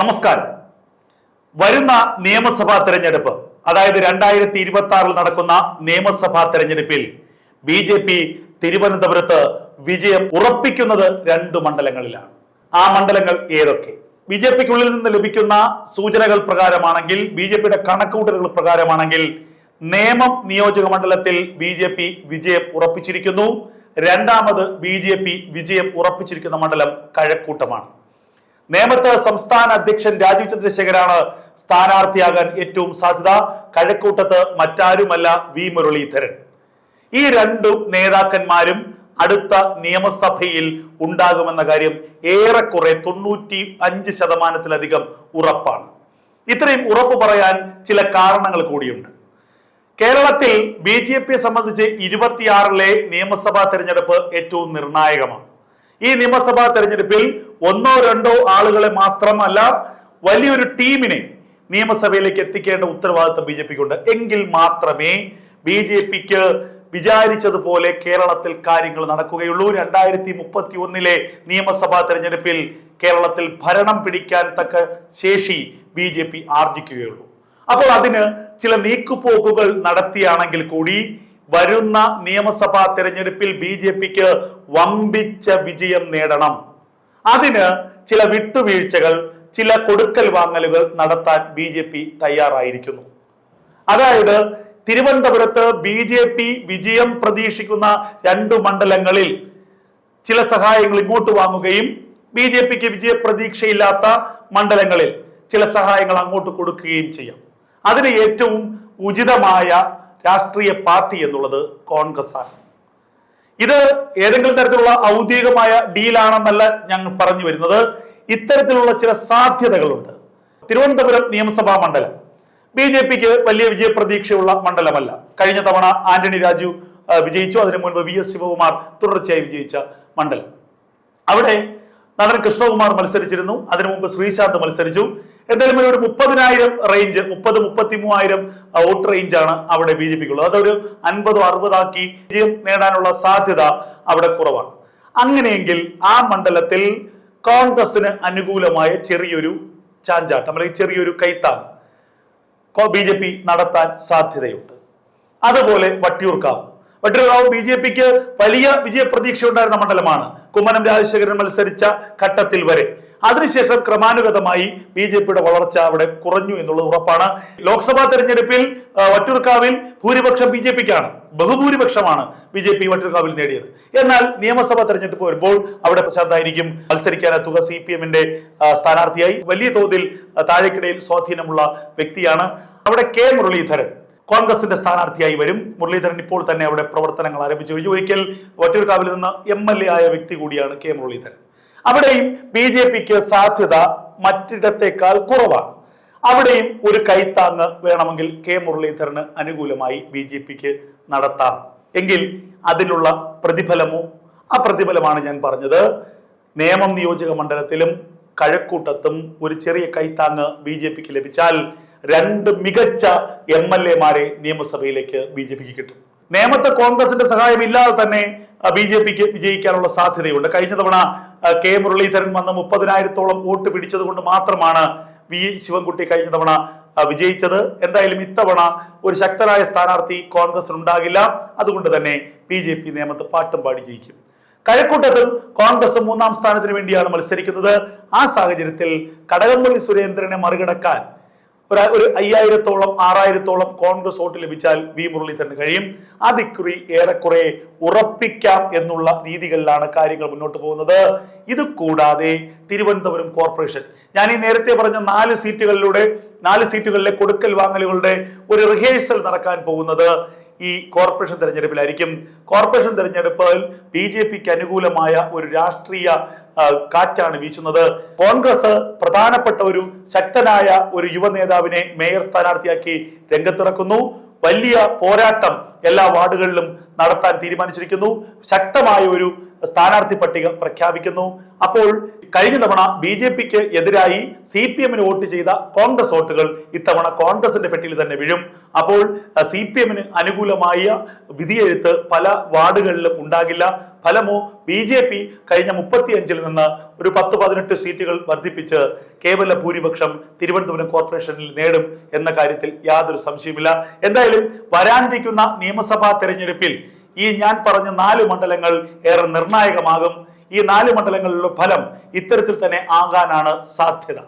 നമസ്കാരം. വരുന്ന നിയമസഭാ തെരഞ്ഞെടുപ്പ് അതായത് രണ്ടായിരത്തി ഇരുപത്തി ആറിൽ നടക്കുന്ന നിയമസഭാ തെരഞ്ഞെടുപ്പിൽ ബി ജെ പി തിരുവനന്തപുരത്ത് വിജയം ഉറപ്പിക്കുന്നത് രണ്ട് മണ്ഡലങ്ങളിലാണ്. ആ മണ്ഡലങ്ങൾ ഏതൊക്കെ? ബി ജെ പിക്കുള്ളിൽ നിന്ന് ലഭിക്കുന്ന സൂചനകൾ പ്രകാരമാണെങ്കിൽ ബി ജെ പിയുടെ കണക്കുകൂട്ടലുകൾ പ്രകാരമാണെങ്കിൽ നേമം നിയോജക മണ്ഡലത്തിൽ ബി ജെ പി വിജയം ഉറപ്പിച്ചിരിക്കുന്നു. രണ്ടാമത് ബി ജെ പി വിജയം ഉറപ്പിച്ചിരിക്കുന്ന മണ്ഡലം കഴക്കൂട്ടമാണ്. നേമത്ത് സംസ്ഥാന അധ്യക്ഷൻ രാജീവ് ചന്ദ്രശേഖരാണ് സ്ഥാനാർത്ഥിയാകാൻ ഏറ്റവും സാധ്യത. കഴക്കൂട്ടത്ത് മറ്റാരുമല്ല വി മുരളീധരൻ. ഈ രണ്ടു നേതാക്കന്മാരും അടുത്ത നിയമസഭയിൽ ഉണ്ടാകുമെന്ന കാര്യം ഏറെക്കുറെ തൊണ്ണൂറ്റി അഞ്ച് ശതമാനത്തിലധികം ഉറപ്പാണ്. ഇത്രയും ഉറപ്പ് പറയാൻ ചില കാരണങ്ങൾ കൂടിയുണ്ട്. കേരളത്തിൽ ബി ജെ പിയെ സംബന്ധിച്ച് ഇരുപത്തിയാറിലെ നിയമസഭാ തെരഞ്ഞെടുപ്പ് ഏറ്റവും നിർണായകമാണ്. ഈ നിയമസഭാ തെരഞ്ഞെടുപ്പിൽ ഒന്നോ രണ്ടോ ആളുകളെ മാത്രമല്ല വലിയൊരു ടീമിനെ നിയമസഭയിലേക്ക് എത്തിക്കേണ്ട ഉത്തരവാദിത്തം ബി ജെ പിക്കുണ്ട്. എങ്കിൽ മാത്രമേ ബി ജെ പിക്ക് വിചാരിച്ചതുപോലെ കേരളത്തിൽ കാര്യങ്ങൾ നടക്കുകയുള്ളൂ. രണ്ടായിരത്തി മുപ്പത്തി ഒന്നിലെ നിയമസഭാ തെരഞ്ഞെടുപ്പിൽ കേരളത്തിൽ ഭരണം പിടിക്കാൻ തക്ക ശേഷി ബി ജെ പി ആർജിക്കുകയുള്ളൂ അപ്പോൾ അതിന് ചില നീക്കുപോക്കുകൾ നടത്തിയാണെങ്കിൽ കൂടി വരുന്ന നിയമസഭാ തെരഞ്ഞെടുപ്പിൽ ബി ജെ പിക്ക് വമ്പിച്ച വിജയം നേടണം. അതിന് ചില വിട്ടുവീഴ്ചകൾ ചില കൊടുക്കൽ വാങ്ങലുകൾ നടത്താൻ ബി ജെ പി തയ്യാറായിരിക്കുന്നു. അതായത് തിരുവനന്തപുരത്ത് ബി ജെ പി വിജയം പ്രതീക്ഷിക്കുന്ന രണ്ടു മണ്ഡലങ്ങളിൽ ചില സഹായങ്ങൾ ഇങ്ങോട്ട് വാങ്ങുകയും ബി ജെ പിക്ക് വിജയ പ്രതീക്ഷയില്ലാത്ത മണ്ഡലങ്ങളിൽ ചില സഹായങ്ങൾ അങ്ങോട്ട് കൊടുക്കുകയും ചെയ്യാം. അതിന് ഏറ്റവും ഉചിതമായ രാഷ്ട്രീയ പാർട്ടി എന്നുള്ളത് കോൺഗ്രസ് ആണ് ഇത് ഏതെങ്കിലും തരത്തിലുള്ള ഔദ്യോഗികമായ ഡീലാണെന്നല്ല ഞങ്ങൾ പറഞ്ഞു വരുന്നത്. ഇത്തരത്തിലുള്ള ചില സാധ്യതകളുണ്ട്. തിരുവനന്തപുരം നിയമസഭാ മണ്ഡലം. ബി ജെ പിക്ക് വലിയ വിജയപ്രതീക്ഷയുള്ള മണ്ഡലമല്ല. കഴിഞ്ഞ തവണ ആന്റണി രാജു വിജയിച്ചു. അതിനു മുൻപ് വി എസ് ശിവകുമാർ തുടർച്ചയായി വിജയിച്ച മണ്ഡലം. അവിടെ നടൻ കൃഷ്ണകുമാർ മത്സരിച്ചിരുന്നു. അതിനു മുമ്പ് ശ്രീശാന്ത് മത്സരിച്ചു. എന്തായാലും ഒരു മുപ്പതിനായിരം റേഞ്ച് മുപ്പത് മുപ്പത്തി മൂവായിരം വോട്ട് റേഞ്ചാണ് അവിടെ ബി ജെ പിക്കുള്ളത്. അതൊരു അൻപതോ അറുപതാക്കി വിജയം നേടാനുള്ള സാധ്യത അവിടെ കുറവാണ്. അങ്ങനെയെങ്കിൽ ആ മണ്ഡലത്തിൽ കോൺഗ്രസിന് അനുകൂലമായ ചെറിയൊരു ചാഞ്ചാട്ടം അല്ലെങ്കിൽ ചെറിയൊരു കൈത്താങ് ബി ജെ പി നടത്താൻ സാധ്യതയുണ്ട്. അതുപോലെ വട്ടിയൂർക്കാവ്. വട്ടിയൂർക്കാവ് ബി ജെ പിക്ക് വലിയ വിജയ പ്രതീക്ഷ ഉണ്ടായിരുന്ന മണ്ഡലമാണ്. കുമ്മനം രാജശേഖരൻ മത്സരിച്ച ഘട്ടത്തിൽ വരെ. അതിനുശേഷം ക്രമാനുഗതമായി ബി ജെ പിയുടെ വളർച്ച അവിടെ കുറഞ്ഞു എന്നുള്ളത് ഉറപ്പാണ്. ലോക്സഭാ തെരഞ്ഞെടുപ്പിൽ വട്ടിയൂർക്കാവിൽ ഭൂരിപക്ഷം ബി ജെ പിക്കാണ്. ബഹുഭൂരിപക്ഷമാണ് ബി ജെ പി വട്ടിയൂർക്കാവിൽ നേടിയത്. എന്നാൽ നിയമസഭാ തെരഞ്ഞെടുപ്പ് വരുമ്പോൾ അവിടെ പ്രശാന്തായിരിക്കും. മത്സരിക്കാൻ എത്തുക സി പി എമ്മിന്റെ സ്ഥാനാർത്ഥിയായി. വലിയ തോതിൽ താഴേക്കിടയിൽ സ്വാധീനമുള്ള വ്യക്തിയാണ്. അവിടെ കെ മുരളീധരൻ കോൺഗ്രസിന്റെ സ്ഥാനാർത്ഥിയായി വരും. മുരളീധരൻ ഇപ്പോൾ തന്നെ അവിടെ പ്രവർത്തനങ്ങൾ ആരംഭിച്ചു കഴിഞ്ഞു. ഒരിക്കൽ വട്ടിയൂർക്കാവിൽ നിന്ന് എം എൽ എ ആയ വ്യക്തി കൂടിയാണ് കെ മുരളീധരൻ. അവിടെയും ബി ജെ പിക്ക് സാധ്യത മറ്റിടത്തേക്കാൾ കുറവാണ്. അവിടെയും ഒരു കൈത്താങ്ങ് വേണമെങ്കിൽ കെ മുരളീധരന് അനുകൂലമായി ബി ജെ പിക്ക് നടത്താം. എങ്കിൽ അതിനുള്ള പ്രതിഫലമോ? ആ പ്രതിഫലമാണ് ഞാൻ പറഞ്ഞത്. നേമം നിയോജക മണ്ഡലത്തിലും കഴക്കൂട്ടത്തും ഒരു ചെറിയ കൈത്താങ്ങ് ബി ജെ പിക്ക് ലഭിച്ചാൽ രണ്ട് മികച്ച എം എൽ എമാരെ നിയമസഭയിലേക്ക് ബി ജെ പിക്ക് കിട്ടും. നേമത്തെ കോൺഗ്രസിന്റെ സഹായമില്ലാതെ തന്നെ ബി ജെ പിക്ക് വിജയിക്കാനുള്ള സാധ്യതയുണ്ട്. കഴിഞ്ഞ തവണ കെ മുരളീധരൻ വന്ന് മുപ്പതിനായിരത്തോളം വോട്ട് പിടിച്ചത് കൊണ്ട് മാത്രമാണ് വി ശിവൻകുട്ടി കഴിഞ്ഞ തവണ വിജയിച്ചത്. എന്തായാലും ഇത്തവണ ഒരു ശക്തരായ സ്ഥാനാർത്ഥി കോൺഗ്രസിന് ഉണ്ടാകില്ല അതുകൊണ്ട് തന്നെ ബി ജെ പി നിയമത്ത് പാട്ടും പാടി ജയിക്കും. കഴക്കൂട്ടത്തിൽ കോൺഗ്രസ് മൂന്നാം സ്ഥാനത്തിന് വേണ്ടിയാണ് മത്സരിക്കുന്നത്. ആ സാഹചര്യത്തിൽ കടകംപള്ളി സുരേന്ദ്രനെ മറികടക്കാൻ ഒരു ഒരു അയ്യായിരത്തോളം ആറായിരത്തോളം കോൺഗ്രസ് വോട്ട് ലഭിച്ചാൽ വി മുരളീധരന് കഴിയും. അതിക്കുറി ഏറെക്കുറെ ഉറപ്പിക്കാം എന്നുള്ള രീതികളിലാണ് കാര്യങ്ങൾ മുന്നോട്ട് പോകുന്നത്. ഇത് കൂടാതെ തിരുവനന്തപുരം കോർപ്പറേഷൻ. ഞാൻ ഈ നേരത്തെ പറഞ്ഞ നാല് സീറ്റുകളിലൂടെ നാല് സീറ്റുകളിലെ കൊടുക്കൽ വാങ്ങലുകളുടെ ഒരു റിഹേഴ്സൽ നടക്കാൻ പോകുന്നത് ഈ കോർപ്പറേഷൻ തെരഞ്ഞെടുപ്പിലായിരിക്കും. കോർപ്പറേഷൻ തെരഞ്ഞെടുപ്പിൽ ബി ജെ പിക്ക് അനുകൂലമായ ഒരു രാഷ്ട്രീയ കാറ്റാണ് വീശുന്നത്. കോൺഗ്രസ് പ്രധാനപ്പെട്ട ഒരു ശക്തനായ ഒരു യുവ നേതാവിനെ മേയർ സ്ഥാനാർത്ഥിയാക്കി രംഗത്തിറക്കുന്നു. വലിയ പോരാട്ടം എല്ലാ വാർഡുകളിലും നടത്താൻ തീരുമാനിച്ചിരിക്കുന്നു. ശക്തമായ ഒരു സ്ഥാനാർത്ഥി പട്ടിക പ്രഖ്യാപിക്കുന്നു. അപ്പോൾ കഴിഞ്ഞ തവണ ബി ജെ പിക്ക് എതിരായി സി പി എമ്മിന് വോട്ട് ചെയ്ത കോൺഗ്രസ് വോട്ടുകൾ ഇത്തവണ കോൺഗ്രസിന്റെ പെട്ടിയിൽ തന്നെ വീഴും. അപ്പോൾ സി പി എമ്മിന് അനുകൂലമായ വിധിയെഴുത്ത് പല വാർഡുകളിലും ഉണ്ടാകില്ല. ഫലമോ ബി ജെ പി കഴിഞ്ഞ മുപ്പത്തിയഞ്ചിൽ നിന്ന് ഒരു പത്ത് പതിനെട്ട് സീറ്റുകൾ വർദ്ധിപ്പിച്ച് കേവല ഭൂരിപക്ഷം തിരുവനന്തപുരം കോർപ്പറേഷനിൽ നേടും എന്ന കാര്യത്തിൽ യാതൊരു സംശയമില്ല എന്തായാലും വരാനിരിക്കുന്ന നിയമസഭാ തെരഞ്ഞെടുപ്പിൽ ഈ ഞാൻ പറഞ്ഞ നാല് മണ്ഡലങ്ങൾ ഏറെ നിർണായകമാകും. ഈ നാല് മണ്ഡലങ്ങളിലുള്ള ഫലം ഇത്തരത്തിൽ തന്നെ ആകാനാണ് സാധ്യത.